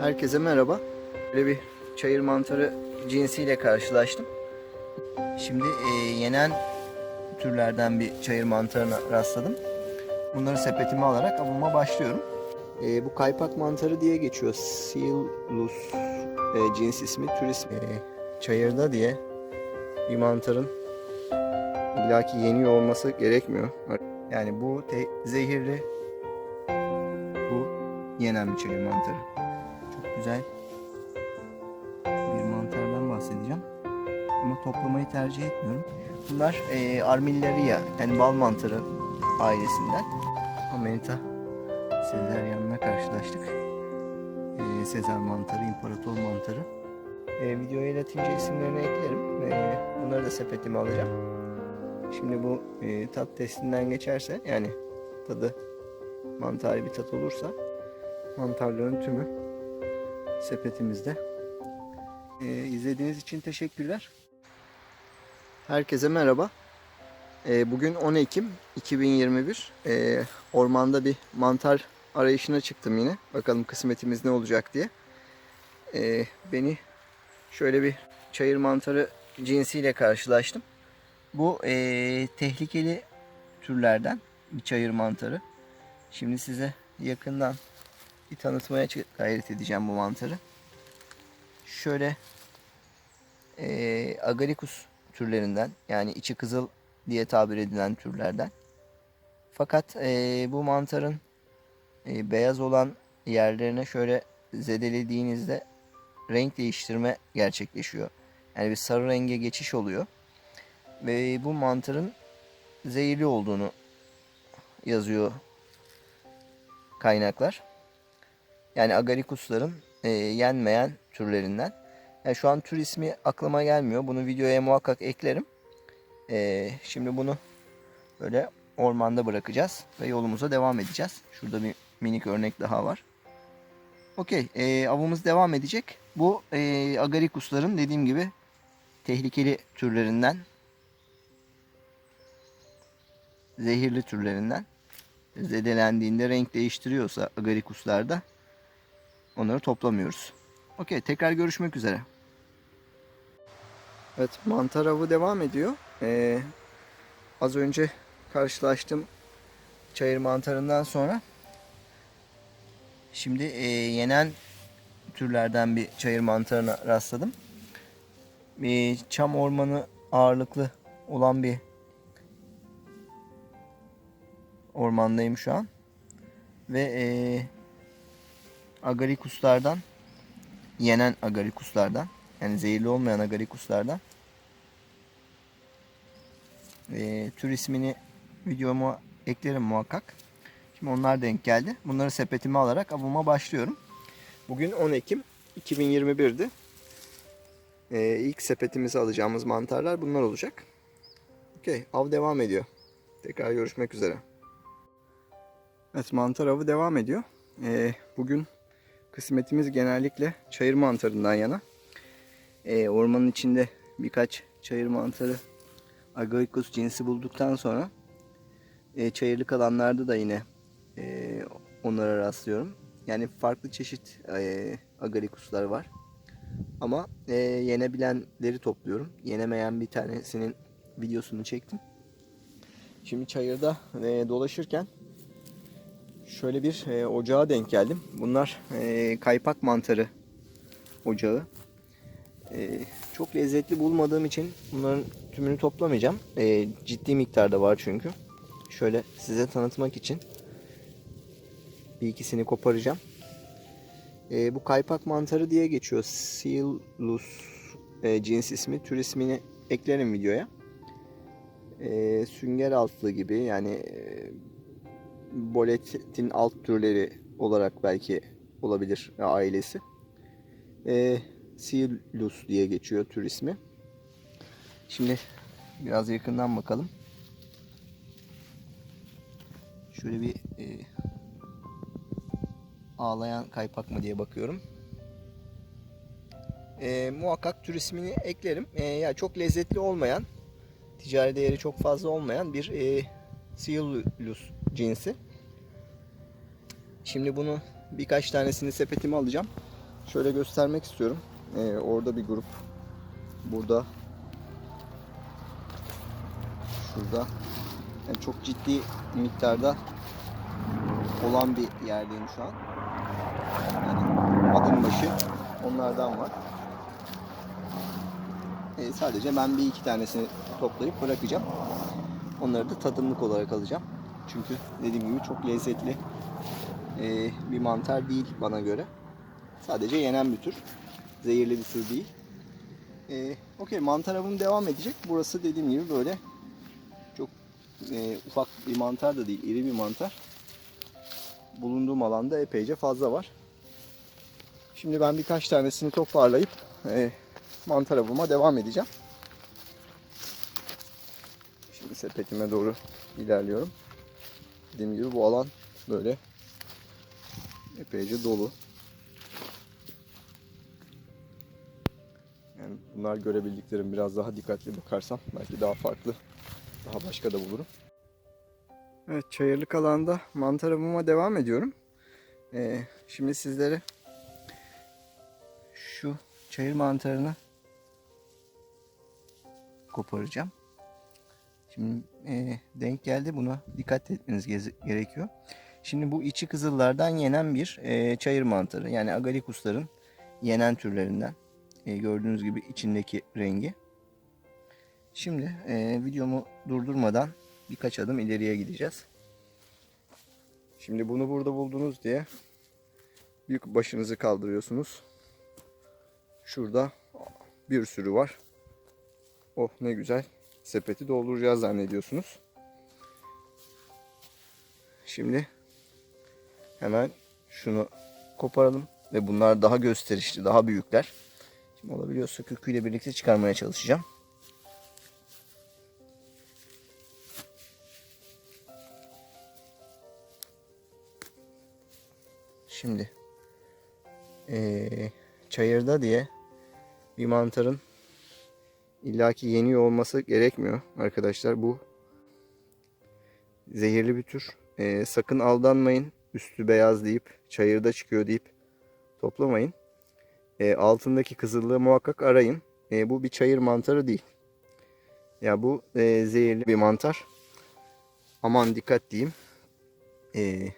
Herkese merhaba. Böyle bir çayır mantarı cinsiyle karşılaştım. Şimdi e, yenen türlerden bir çayır mantarına rastladım. Bunları sepetime alarak avıma başlıyorum. E, bu kaypak mantarı diye geçiyor. Silus e, cins ismi, tür ismi. E, çayırda diye bir mantarın illaki yeniyor olması gerekmiyor. Yani bu zehirli, bu yenen bir çayır mantarı. Güzel bir mantardan bahsedeceğim. Ama toplamayı tercih etmiyorum. Bunlar e, Armillaria yani bal mantarı ailesinden. Amanita Sezeryan'la karşılaştık. E, Sezar mantarı, imparator mantarı. E, videoya Latince isimlerini eklerim. E, bunları da sepetime alacağım. Şimdi bu e, tat testinden geçerse yani tadı mantarı bir tat olursa mantarların tümü sepetimizde. Ee, izlediğiniz için teşekkürler. Herkese merhaba. Ee, bugün 10 Ekim 2021. Ee, ormanda bir mantar arayışına çıktım yine. Bakalım kısmetimiz ne olacak diye. Ee, beni şöyle bir çayır mantarı cinsiyle karşılaştım. Bu ee, tehlikeli türlerden bir çayır mantarı. Şimdi size yakından bir tanıtmaya gayret edeceğim bu mantarı. Şöyle eee Agaricus türlerinden yani içi kızıl diye tabir edilen türlerden. Fakat eee, bu mantarın eee, beyaz olan yerlerine şöyle zedelediğinizde renk değiştirme gerçekleşiyor. Yani bir sarı renge geçiş oluyor. Ve bu mantarın zehirli olduğunu yazıyor kaynaklar. Yani agaricusların e, yenmeyen türlerinden. Yani şu an tür ismi aklıma gelmiyor. Bunu videoya muhakkak eklerim. E, şimdi bunu böyle ormanda bırakacağız ve yolumuza devam edeceğiz. Şurada bir minik örnek daha var. Okey, e, avımız devam edecek. Bu e, agaricusların dediğim gibi tehlikeli türlerinden, zehirli türlerinden zedelendiğinde renk değiştiriyorsa agaricuslarda onları toplamıyoruz. Okey tekrar görüşmek üzere. Evet mantar avı devam ediyor. Ee, az önce karşılaştım çayır mantarından sonra. Şimdi e, yenen türlerden bir çayır mantarına rastladım. Bir çam ormanı ağırlıklı olan bir ormandayım şu an. Ve e, agaricuslardan yenen agaricuslardan yani zehirli olmayan agaricuslardan e, tür ismini videoma eklerim muhakkak. Şimdi onlar denk geldi. Bunları sepetime alarak avıma başlıyorum. Bugün 10 Ekim 2021'di. E, ilk sepetimize alacağımız mantarlar bunlar olacak. Okey av devam ediyor. Tekrar görüşmek üzere. Evet mantar avı devam ediyor. Ee, bugün kısmetimiz genellikle çayır mantarından yana. Ee, ormanın içinde birkaç çayır mantarı Agaricus cinsi bulduktan sonra e, çayırlık alanlarda da yine e, onlara rastlıyorum. Yani farklı çeşit e, Agaricuslar var. Ama e, yenebilenleri topluyorum. Yenemeyen bir tanesinin videosunu çektim. Şimdi çayırda e, dolaşırken şöyle bir e, ocağa denk geldim. Bunlar e, kaypak mantarı ocağı. E, çok lezzetli bulmadığım için bunların tümünü toplamayacağım. E, ciddi miktarda var çünkü. Şöyle size tanıtmak için bir ikisini koparacağım. E, bu kaypak mantarı diye geçiyor. Silus e, cins ismi. Tür ismini eklerim videoya. E, sünger altlı gibi yani e, boletin alt türleri olarak belki olabilir ailesi. E, Silus diye geçiyor tür ismi. Şimdi biraz yakından bakalım. Şöyle bir e, ağlayan kaypak mı diye bakıyorum. E, muhakkak tür ismini eklerim. E, ya çok lezzetli olmayan, ticari değeri çok fazla olmayan bir e, Silus cinsi. Şimdi bunu birkaç tanesini sepetime alacağım. şöyle göstermek istiyorum. Ee, orada bir grup. Burada. Şurada. Yani çok ciddi miktarda olan bir yerdeyim şu an. Yani adım başı onlardan var. Ee, sadece ben bir iki tanesini toplayıp bırakacağım. Onları da tadımlık olarak alacağım. Çünkü dediğim gibi çok lezzetli ee, bir mantar değil bana göre. Sadece yenen bir tür. Zehirli bir tür değil. Ee, Okey mantar avım devam edecek. Burası dediğim gibi böyle çok e, ufak bir mantar da değil, iri bir mantar. Bulunduğum alanda epeyce fazla var. Şimdi ben birkaç tanesini toparlayıp e, mantar avıma devam edeceğim. Şimdi sepetime doğru ilerliyorum. Dediğim gibi bu alan böyle epeyce dolu. Yani bunlar görebildiklerim biraz daha dikkatli bakarsam belki daha farklı, daha başka da bulurum. Evet çayırlık alanda mantar avıma devam ediyorum. Ee, şimdi sizlere şu çayır mantarını koparacağım. E, denk geldi buna dikkat etmeniz gerekiyor. Şimdi bu içi kızıllardan yenen bir e, çayır mantarı. Yani agalikusların yenen türlerinden. E, gördüğünüz gibi içindeki rengi. Şimdi e, videomu durdurmadan birkaç adım ileriye gideceğiz. Şimdi bunu burada buldunuz diye büyük başınızı kaldırıyorsunuz. Şurada bir sürü var. Oh ne güzel. Sepeti dolduracağız zannediyorsunuz. Şimdi hemen şunu koparalım ve bunlar daha gösterişli, daha büyükler. Şimdi olabiliyorsa köküyle birlikte çıkarmaya çalışacağım. Şimdi eee, çayırda diye bir mantarın illaki yeniyor olması gerekmiyor arkadaşlar. Bu zehirli bir tür. Eee, sakın aldanmayın. Üstü beyaz deyip çayırda çıkıyor deyip toplamayın. E, altındaki kızıllığı muhakkak arayın. E, bu bir çayır mantarı değil. Ya bu e, zehirli bir mantar. Aman dikkat diyeyim. E,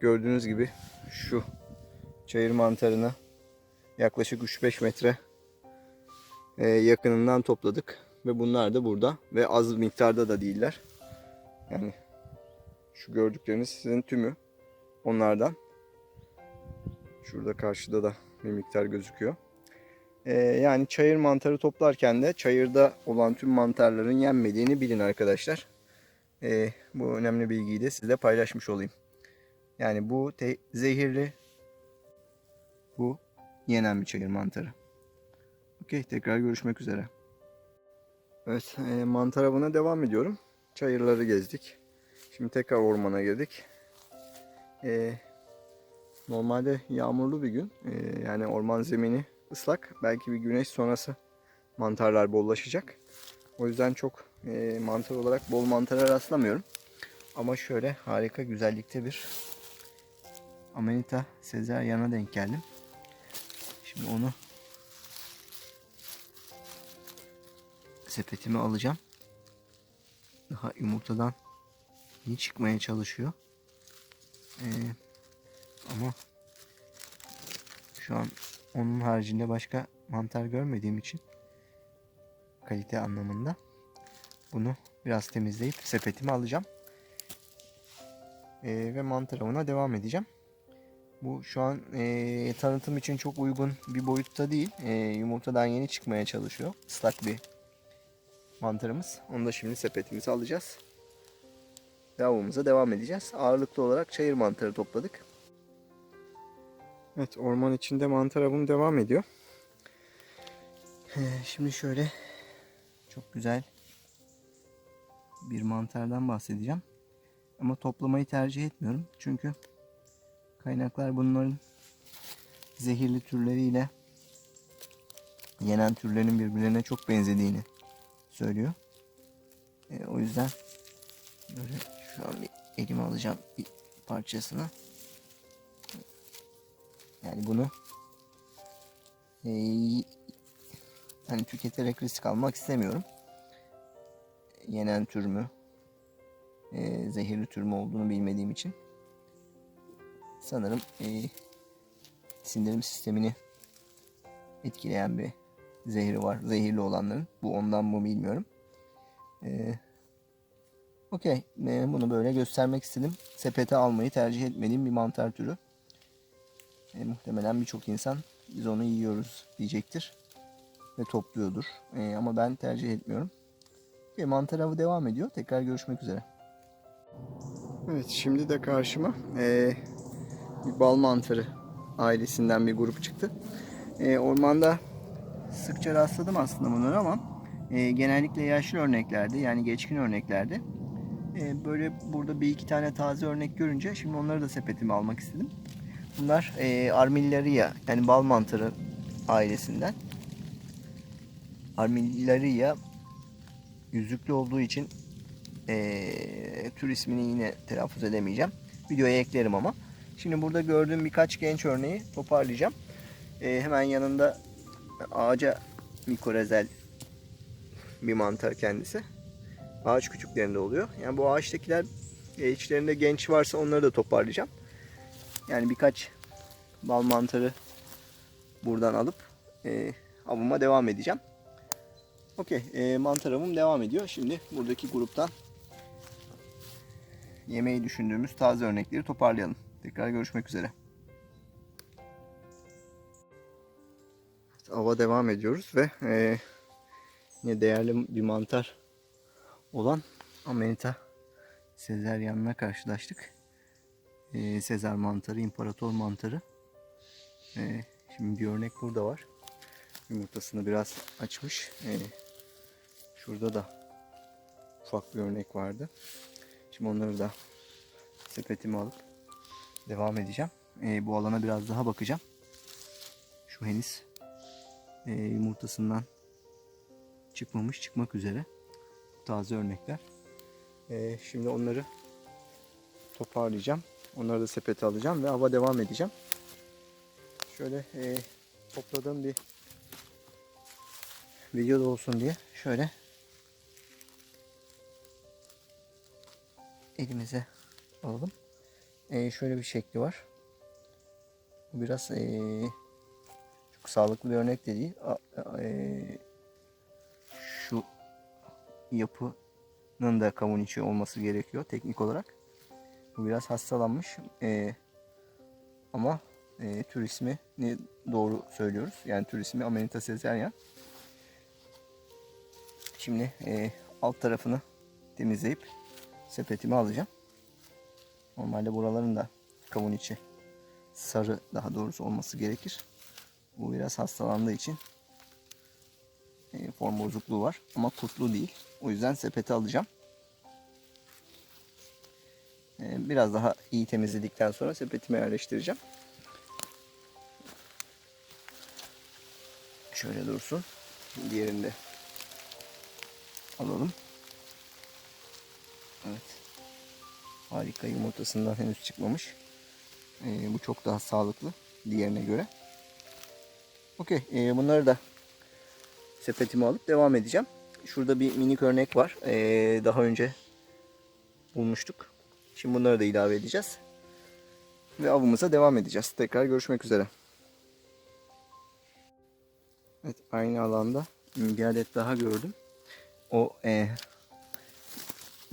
gördüğünüz gibi şu çayır mantarını yaklaşık 3-5 metre yakınından topladık. Ve bunlar da burada. Ve az miktarda da değiller. Yani şu gördükleriniz sizin tümü onlardan. Şurada karşıda da bir miktar gözüküyor. Ee, yani çayır mantarı toplarken de çayırda olan tüm mantarların yenmediğini bilin arkadaşlar. Ee, bu önemli bilgiyi de sizle paylaşmış olayım. Yani bu zehirli, bu yenen bir çayır mantarı. Okey tekrar görüşmek üzere. Evet e, mantar avına devam ediyorum. Çayırları gezdik. Şimdi tekrar ormana girdik. E, Normalde yağmurlu bir gün. Ee, yani orman zemini ıslak. Belki bir güneş sonrası mantarlar bollaşacak. O yüzden çok e, mantar olarak bol mantara rastlamıyorum. Ama şöyle harika güzellikte bir Amanita Sezeryan'a denk geldim. Şimdi onu sepetime alacağım. Daha yumurtadan yeni çıkmaya çalışıyor. Ee, ama şu an onun haricinde başka mantar görmediğim için kalite anlamında bunu biraz temizleyip sepetime alacağım. Ee, ve mantar avına devam edeceğim. Bu şu an e, tanıtım için çok uygun bir boyutta değil. E, yumurtadan yeni çıkmaya çalışıyor. Islak bir mantarımız. Onu da şimdi sepetimize alacağız. Ve avımıza devam edeceğiz. Ağırlıklı olarak çayır mantarı topladık. Evet orman içinde mantar avım devam ediyor. Ee, Şimdi şöyle çok güzel bir mantardan bahsedeceğim. Ama toplamayı tercih etmiyorum. Çünkü kaynaklar bunların zehirli türleriyle yenen türlerin birbirlerine çok benzediğini söylüyor. Ee, o yüzden böyle şu an bir elime alacağım bir parçasını. Yani bunu e, hani tüketerek risk almak istemiyorum. Yenen tür mü, e, zehirli tür mü olduğunu bilmediğim için sanırım e, sindirim sistemini etkileyen bir zehri var. Zehirli olanların. Bu ondan mı bilmiyorum. E, Okey. E, bunu böyle göstermek istedim. Sepete almayı tercih etmediğim bir mantar türü. E, muhtemelen birçok insan biz onu yiyoruz diyecektir. Ve topluyordur. E, ama ben tercih etmiyorum. Okay, mantar avı devam ediyor. Tekrar görüşmek üzere. Evet şimdi de karşıma e, bir bal mantarı ailesinden bir grup çıktı. E, ormanda sıkça rastladım aslında bunları ama e, genellikle yaşlı örneklerde yani geçkin örneklerde e, böyle burada bir iki tane taze örnek görünce şimdi onları da sepetime almak istedim. Bunlar e, Armillaria yani bal mantarı ailesinden. Armillaria yüzüklü olduğu için e, tür ismini yine telaffuz edemeyeceğim. Videoya eklerim ama. Şimdi burada gördüğüm birkaç genç örneği toparlayacağım. E, hemen yanında ağaca mikorezel bir mantar kendisi. Ağaç küçüklerinde oluyor. Yani bu ağaçtakiler e, içlerinde genç varsa onları da toparlayacağım. Yani birkaç bal mantarı buradan alıp e, avıma devam edeceğim. Okey, e, mantar avım devam ediyor. Şimdi buradaki gruptan yemeği düşündüğümüz taze örnekleri toparlayalım. Tekrar görüşmek üzere. Ava devam ediyoruz ve e, yine değerli bir mantar olan Amanita Sezeryan'la karşılaştık. E, Sezar mantarı, imparator mantarı. E, şimdi bir örnek burada var. Yumurtasını biraz açmış. E, şurada da ufak bir örnek vardı. Şimdi onları da sepetime alıp devam edeceğim. E, bu alana biraz daha bakacağım. Şu henüz e, yumurtasından çıkmamış, çıkmak üzere. Taze örnekler. E, şimdi onları toparlayacağım. Onları da sepete alacağım ve hava devam edeceğim. Şöyle e, topladığım bir video da olsun diye şöyle elimize alalım. E, şöyle bir şekli var. Biraz e, sağlıklı bir örnek de değil. E, şu yapının da kavun içi olması gerekiyor teknik olarak. Bu biraz hastalanmış. E, ama e, tür ismi doğru söylüyoruz. Yani tür ismi Amanita caesarean. Şimdi e, alt tarafını temizleyip sepetime alacağım. Normalde buraların da kavun içi sarı daha doğrusu olması gerekir. Bu biraz hastalandığı için e, form bozukluğu var ama kurtlu değil. O yüzden sepete alacağım. E, biraz daha iyi temizledikten sonra sepetime yerleştireceğim. Şöyle dursun. Diğerini de alalım. Evet. Harika yumurtasından henüz çıkmamış. Ee, bu çok daha sağlıklı diğerine göre. Okey. Ee, bunları da sepetime alıp devam edeceğim. Şurada bir minik örnek var. Ee, daha önce bulmuştuk. Şimdi bunları da ilave edeceğiz. Ve avımıza devam edeceğiz. Tekrar görüşmek üzere. Evet aynı alanda bir adet daha gördüm. O e,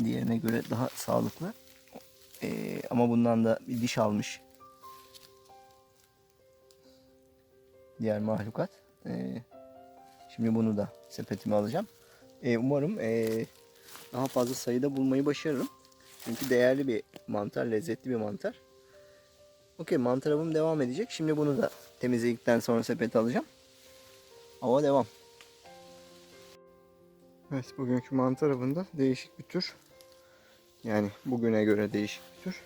diğerine göre daha sağlıklı. E, ama bundan da bir diş almış. Diğer mahlukat. E, şimdi bunu da sepetime alacağım. E, umarım e, daha fazla sayıda bulmayı başarırım. Çünkü değerli bir mantar, lezzetli bir mantar. Okey mantar avım devam edecek. Şimdi bunu da temizledikten sonra sepete alacağım. Hava devam. Evet bugünkü mantar avında değişik bir tür. Yani bugüne göre değişik bir tür.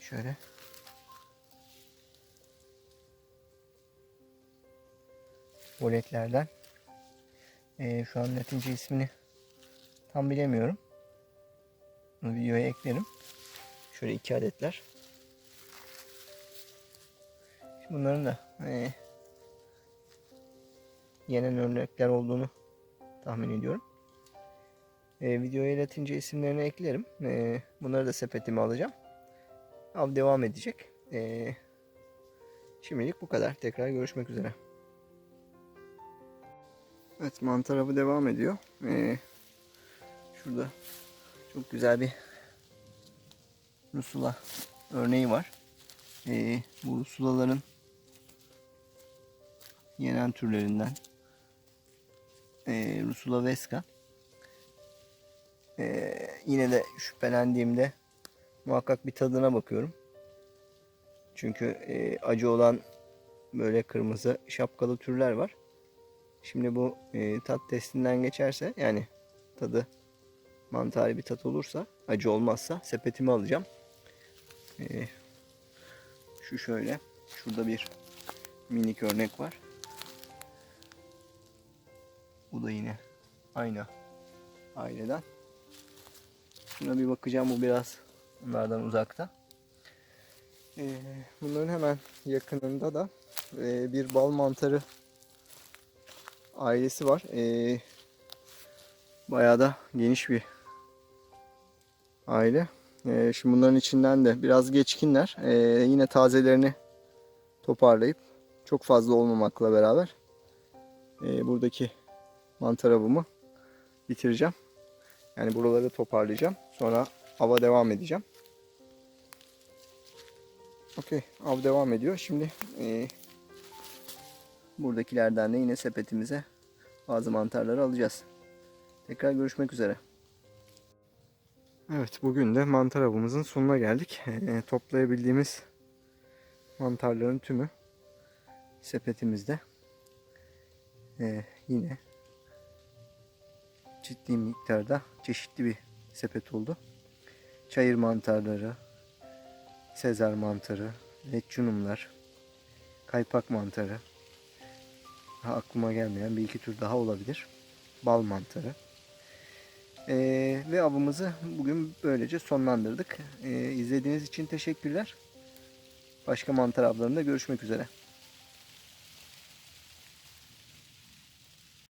Şöyle. Boletlerden. Ee, şu an latince ismini tam bilemiyorum. Bunu videoya eklerim. Şöyle iki adetler. Bunların da e, yenen örnekler olduğunu tahmin ediyorum. E, videoya Latince isimlerini eklerim. E, bunları da sepetime alacağım. Av devam edecek. E, şimdilik bu kadar. Tekrar görüşmek üzere. Evet mantar avı devam ediyor. E, şurada çok güzel bir Rusula örneği var. E, bu Rusulaların yenen türlerinden e, Rusula Vesca. E, yine de şüphelendiğimde muhakkak bir tadına bakıyorum. Çünkü e, acı olan böyle kırmızı şapkalı türler var. Şimdi bu e, tat testinden geçerse yani tadı mantarı bir tat olursa acı olmazsa sepetimi alacağım. E, şu şöyle şurada bir minik örnek var. Bu da yine aynı aileden. Şuna bir bakacağım bu biraz bunlardan uzakta. Ee, bunların hemen yakınında da e, bir bal mantarı ailesi var. Ee, bayağı da geniş bir aile. Ee, şimdi bunların içinden de biraz geçkinler. Ee, yine tazelerini toparlayıp çok fazla olmamakla beraber e, buradaki mantar avımı bitireceğim. Yani buraları toparlayacağım. Sonra ava devam edeceğim. Okey. Av devam ediyor. Şimdi e, buradakilerden de yine sepetimize bazı mantarları alacağız. Tekrar görüşmek üzere. Evet bugün de mantar avımızın sonuna geldik. E, toplayabildiğimiz mantarların tümü sepetimizde. E, yine ciddi miktarda çeşitli bir sepet oldu. Çayır mantarları, sezar mantarı, leçunumlar, kaypak mantarı, aklıma gelmeyen bir iki tür daha olabilir. Bal mantarı. Ee, ve avımızı bugün böylece sonlandırdık. Ee, izlediğiniz için teşekkürler. Başka mantar avlarında görüşmek üzere.